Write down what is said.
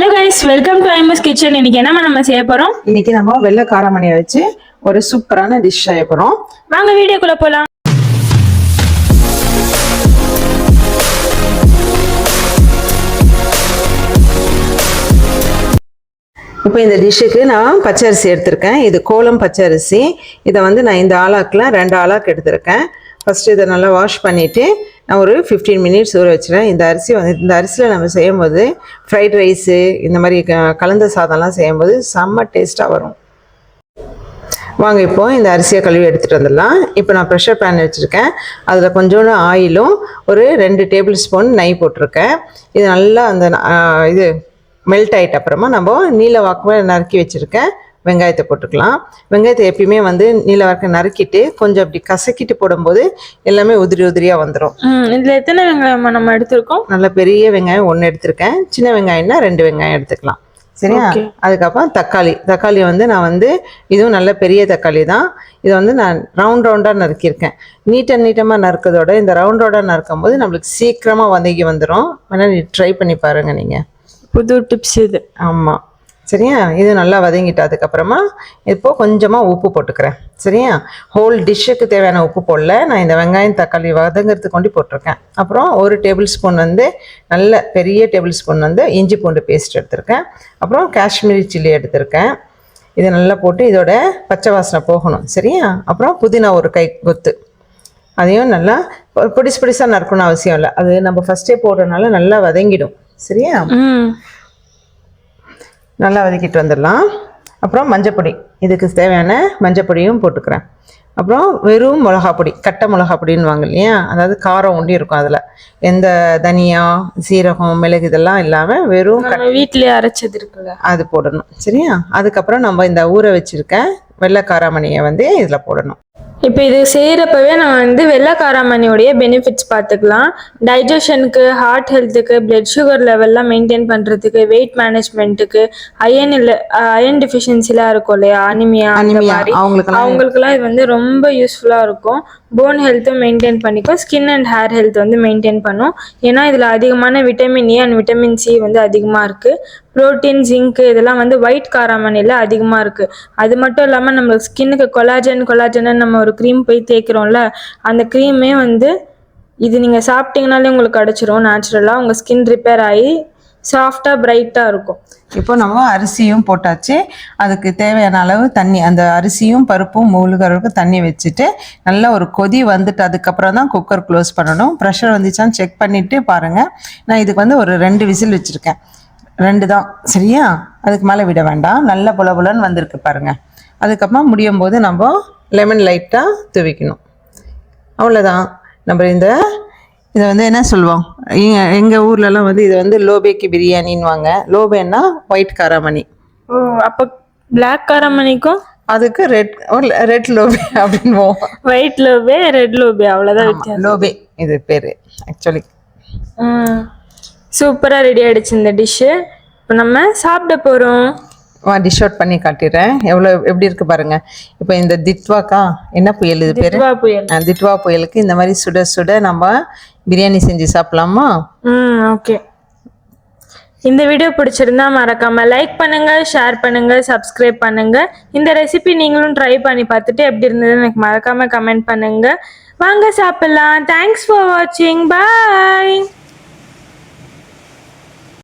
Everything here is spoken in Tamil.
ஹலோ கைஸ் வெல்கம் டு ஐமஸ் கிச்சன் இன்னைக்கு என்னமா நம்ம செய்ய போறோம்? இன்னைக்கு நம்ம வெள்ளை காரமணியை வச்சு ஒரு சூப்பரான டிஷ் செய்ய போறோம். வாங்க வீடியோக்குள்ள போலாம். இப்போ இந்த டிஷ்ஷுக்கு நான் பச்சரிசி எடுத்திருக்கேன். இது கோலம் பச்சரிசி. இதை வந்து நான் இந்த ஆளாக்கில் ரெண்டு ஆளாக்கு எடுத்திருக்கேன். ஃபஸ்ட்டு இதை நல்லா வாஷ் பண்ணிவிட்டு நான் ஒரு ஃபிஃப்டீன் மினிட்ஸ் ஊற வச்சுருவேன் இந்த அரிசி வந்து இந்த அரிசியில் நம்ம செய்யும்போது ஃப்ரைட் ரைஸு இந்த மாதிரி க- கலந்த சாதம்லாம் செய்யும்போது செம்ம டேஸ்ட்டாக வரும். வாங்க இப்போது இந்த அரிசியை கழுவி எடுத்துகிட்டு வந்துடலாம். இப்போ நான் ப்ரெஷர் பேன் வச்சுருக்கேன். அதில் கொஞ்சோண்டு ஆயிலும் ஒரு ரெண்டு டேபிள் ஸ்பூன் நெய் போட்டிருக்கேன். இது நல்லா அந்த இது மெல்ட் ஆகிட்ட அப்புறமா நம்ம நீல வாக்குமே நறுக்கி வச்சுருக்கேன். வெங்காயத்தை போட்டுக்கலாம். வெங்காயத்தை எப்பயுமே வந்து நீல வாக்க நறுக்கிட்டு கொஞ்சம் அப்படி கசக்கிட்டு போடும்போது எல்லாமே உதிரி உதிரியாக வந்துடும் இதுல எத்தனை வெங்காயம் நம்ம எடுத்திருக்கோம்? நல்ல பெரிய வெங்காயம் ஒன்று எடுத்திருக்கேன். சின்ன வெங்காயம்னா ரெண்டு வெங்காயம் எடுத்துக்கலாம். சரியா. அதுக்கப்புறம் தக்காளி. தக்காளி வந்து நான் வந்து இதுவும் நல்ல பெரிய தக்காளி தான். இது வந்து நான் ரவுண்ட் ரவுண்டாக நறுக்கியிருக்கேன். நீட்ட நீட்டமாக நறுக்கிறதோட இந்த ரவுண்ட் ரவுண்டாக நறுக்கும் போது நம்மளுக்கு சீக்கிரமாக வதங்கி வந்துடும் வேணால் நீ ட்ரை பண்ணி பாருங்கள் நீங்கள் புது டிப்ஸ் இது. ஆமாம் சரியா? இது நல்லா வதங்கிட்டு அதுக்கப்புறமா இப்போ கொஞ்சமாக உப்பு போட்டுக்கிறேன். சரியா? ஹோல் டிஷ்ஷுக்கு தேவையான உப்பு போடல. நான் இந்த வெங்காயம் தக்காளி வதங்கிறதுக்கு கொண்டு போட்டிருக்கேன். அப்புறம் ஒரு டேபிள் ஸ்பூன் வந்து நல்ல பெரிய டேபிள் ஸ்பூன் வந்து இஞ்சி பூண்டு பேஸ்ட் எடுத்திருக்கேன். அப்புறம் காஷ்மீரி சில்லி எடுத்திருக்கேன். இதை நல்லா போட்டு இதோட பச்சை வாசனை போகணும். சரியா? அப்புறம் புதினா ஒரு கை கொத்து. அதையும் நல்லா பொடிசு பொடிசாக நறுக்கணும் அவசியம் இல்லை. அது நம்ம ஃபஸ்ட்டே போடுறதுனால நல்லா வதங்கிடும். சரியா? நல்லா வதக்கிட்டு வந்துடலாம். அப்புறம் மஞ்சப்பொடி. இதுக்கு தேவையான மஞ்சப்பொடியும் போட்டுக்கிறேன். அப்புறம் வெறும் மிளகா பொடி கட்டை மிளகா பொடின்னு இல்லையா? அதாவது காரம் ஒண்டி இருக்கும் அதில். எந்த தனியா சீரகம் மிளகு இதெல்லாம் இல்லாமல் வெறும் வீட்லயே அரைச்சது இருக்குல்ல. அது போடணும். சரியா? அதுக்கப்புறம் நம்ம இந்த ஊற வச்சிருக்க வெள்ளை காராமணியை வந்து இதில் போடணும். இப்போ இது செய்யறப்பவே நம்ம வந்து வெள்ளை காராமணியோடைய பெனிஃபிட்ஸ் பார்த்துக்கலாம் டைஜஷனுக்கு ஹார்ட் ஹெல்த்துக்கு பிளட் சுகர் லெவல்லாம் மெயின்டைன் பண்ணுறதுக்கு வெயிட் மேனேஜ்மெண்ட்டுக்கு அயன் இல்லை அயன் டிஃபிஷியன்சிலாம் இருக்கும் இல்லையா? அனிமியா அந்த மாதிரி. அவங்களுக்குலாம் இது வந்து ரொம்ப யூஸ்ஃபுல்லாக இருக்கும். போன் ஹெல்த்தும் மெயின்டைன் பண்ணிக்கும் ஸ்கின் அண்ட் ஹேர் ஹெல்த் வந்து மெயின்டைன் பண்ணும். ஏன்னா இதில் அதிகமான vitamin A and vitamin C வந்து அதிகமாக இருக்குது புரோட்டீன் ஜிங்க் இதெல்லாம் வந்து ஒயிட் காராமணியில் அதிகமாக இருக்குது அது மட்டும் இல்லாமல் நம்ம ஸ்கின்னுக்கு கொலாஜன் கொலாஜன்னு நம்ம ஒரு க்ரீம் போய் தேய்க்கிறோம்ல அந்த க்ரீமே வந்து இது நீங்கள் சாப்பிட்டீங்கனாலே உங்களுக்கு கிடச்சிரும் நேச்சுரலாக உங்கள் ஸ்கின் ரிப்பேர் ஆகி சாஃப்டாக பிரைட்டாக இருக்கும். இப்போ நம்ம அரிசியும் போட்டாச்சு. அதுக்கு தேவையான அளவு தண்ணி அந்த அரிசியும் பருப்பும் மூழ்கிற தண்ணி வச்சுட்டு நல்லா ஒரு கொதி வந்துட்டு அதுக்கப்புறம் தான் குக்கர் க்ளோஸ் பண்ணணும். ப்ரெஷர் வந்துச்சான்னு செக் பண்ணிவிட்டு பாருங்கள் நான் இதுக்கு வந்து ஒரு ரெண்டு விசில் வச்சுருக்கேன். ரெண்டு தான். சரியா? அதுக்கு மேலே விட வேண்டாம். நல்ல புல புலன்னு வந்திருக்கு பாருங்கள் அதுக்கப்புறம் முடியும் போது நம்ம லெமன் லைட்டாக துவிக்கணும். அவ்வளோதான் நம்ம இந்த இதை வந்து என்ன சொல்லுவோம்? எங்கள் எங்கள் ஊர்லலாம் வந்து இது வந்து லோபேக்கு பிரியாணின்னுவாங்க. லோபேன்னா ஒயிட் காராமணி. அப்போ பிளாக் காராமணிக்கும்? அதுக்கு ரெட் ரெட் லோபே அப்படின்வோம் ஒயிட் லோபே ரெட் லோபே அவ்வளோதான் லோபே. இது பேர் ஆக்சுவலி சூப்பராக ரெடி ஆயிடுச்சு இந்த டிஷ்ஷு இப்போ நம்ம சாப்பிட போகிறோம் டிஷ் அவுட் பண்ணி காட்டிடுறேன். எவ்வளோ எப்படி இருக்கு பாருங்க. இப்போ இந்த திட்வாக்கா என்ன புயல் இது பேர்? திட்வா புயலுக்கு இந்த மாதிரி சுட சுட நம்ம பிரியாணி செஞ்சு சாப்பிடலாமா? ம் ஓகே. இந்த வீடியோ பிடிச்சிருந்தா மறக்காம லைக் பண்ணுங்க ஷேர் பண்ணுங்க சப்ஸ்கிரைப் பண்ணுங்க. இந்த ரெசிபி நீங்களும் ட்ரை பண்ணி பார்த்துட்டு எப்படி இருந்ததுன்னு எனக்கு மறக்காம கமெண்ட் பண்ணுங்க. வாங்க சாப்பிடலாம். தேங்க்ஸ் ஃபார் வாட்சிங் பாய்